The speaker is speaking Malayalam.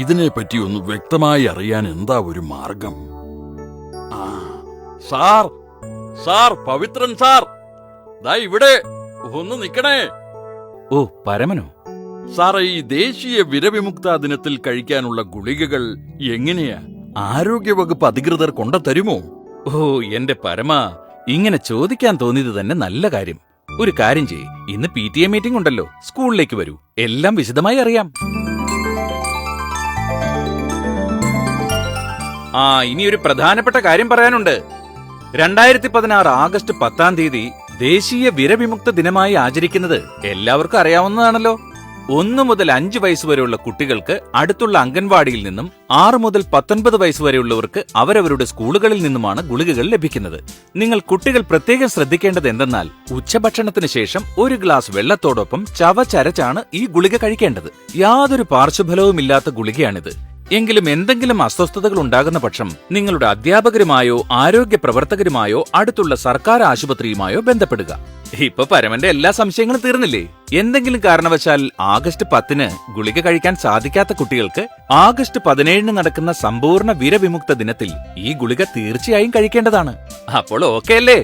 ഇതിനെപ്പറ്റി ഒന്ന് വ്യക്തമായി അറിയാൻ എന്താ ഒരു മാർഗം? ആ സാർ സാർ പവിത്രൻ സാർ ദാ ഇവിടെ ഒന്ന് നിക്കണേ. ഓ പരമനോ. സാറേ ഈ ദേശീയ വിരവിമുക്ത ദിനത്തിൽ കഴിക്കാനുള്ള ഗുളികകൾ എങ്ങനെയാ? ആരോഗ്യവകുപ്പ് അധികൃതർ കൊണ്ടുതരുമോ? ഓ എന്റെ പരമ ഇങ്ങനെ ചോദിക്കാൻ തോന്നിയത് തന്നെ നല്ല കാര്യം. ഒരു കാര്യം ചെയ്യ് ഇന്ന് പി ടി എ മീറ്റിംഗ് ഉണ്ടല്ലോ സ്കൂളിലേക്ക് വരൂ എല്ലാം വിശദമായി അറിയാം. ആ ഇനി ഒരു പ്രധാനപ്പെട്ട കാര്യം പറയാനുണ്ട്. രണ്ടായിരത്തി പതിനാറ് ആഗസ്റ്റ് പത്താം തീയതി ദേശീയ വിരവിമുക്ത ദിനമായി ആചരിക്കുന്നത് എല്ലാവർക്കും അറിയാവുന്നതാണല്ലോ. ഒന്നു മുതൽ അഞ്ച് വയസ്സ് വരെയുള്ള കുട്ടികൾക്ക് അടുത്തുള്ള അംഗൻവാടിയിൽ നിന്നും ആറ് മുതൽ പത്തൊൻപത് വയസ്സ് വരെയുള്ളവർക്ക് അവരവരുടെ സ്കൂളുകളിൽ നിന്നുമാണ് ഗുളികകൾ ലഭിക്കുന്നത്. നിങ്ങൾ കുട്ടികൾ പ്രത്യേകം ശ്രദ്ധിക്കേണ്ടത് എന്തെന്നാൽ ഉച്ചഭക്ഷണത്തിന് ശേഷം ഒരു ഗ്ലാസ് വെള്ളത്തോടൊപ്പം ചവച്ചരച്ചാണ് ഈ ഗുളിക കഴിക്കേണ്ടത്. യാതൊരു പാർശ്വഫലവുമില്ലാത്ത ഗുളികയാണിത്. എങ്കിലും എന്തെങ്കിലും അസ്വസ്ഥതകൾ ഉണ്ടാകുന്ന പക്ഷം നിങ്ങളുടെ അധ്യാപകരുമായോ ആരോഗ്യ പ്രവർത്തകരുമായോ അടുത്തുള്ള സർക്കാർ ആശുപത്രിയുമായോ ബന്ധപ്പെടുക. ഇപ്പൊ പരമന്റെ എല്ലാ സംശയങ്ങളും തീർന്നില്ലേ? എന്തെങ്കിലും കാരണവശാൽ ആഗസ്റ്റ് പത്തിന് ഗുളിക കഴിക്കാൻ സാധിക്കാത്ത കുട്ടികൾക്ക് ആഗസ്റ്റ് പതിനേഴിന് നടക്കുന്ന സമ്പൂർണ വിരവിമുക്ത ദിനത്തിൽ ഈ ഗുളിക തീർച്ചയായും കഴിക്കേണ്ടതാണ്. അപ്പോൾ ഓക്കെ അല്ലേ?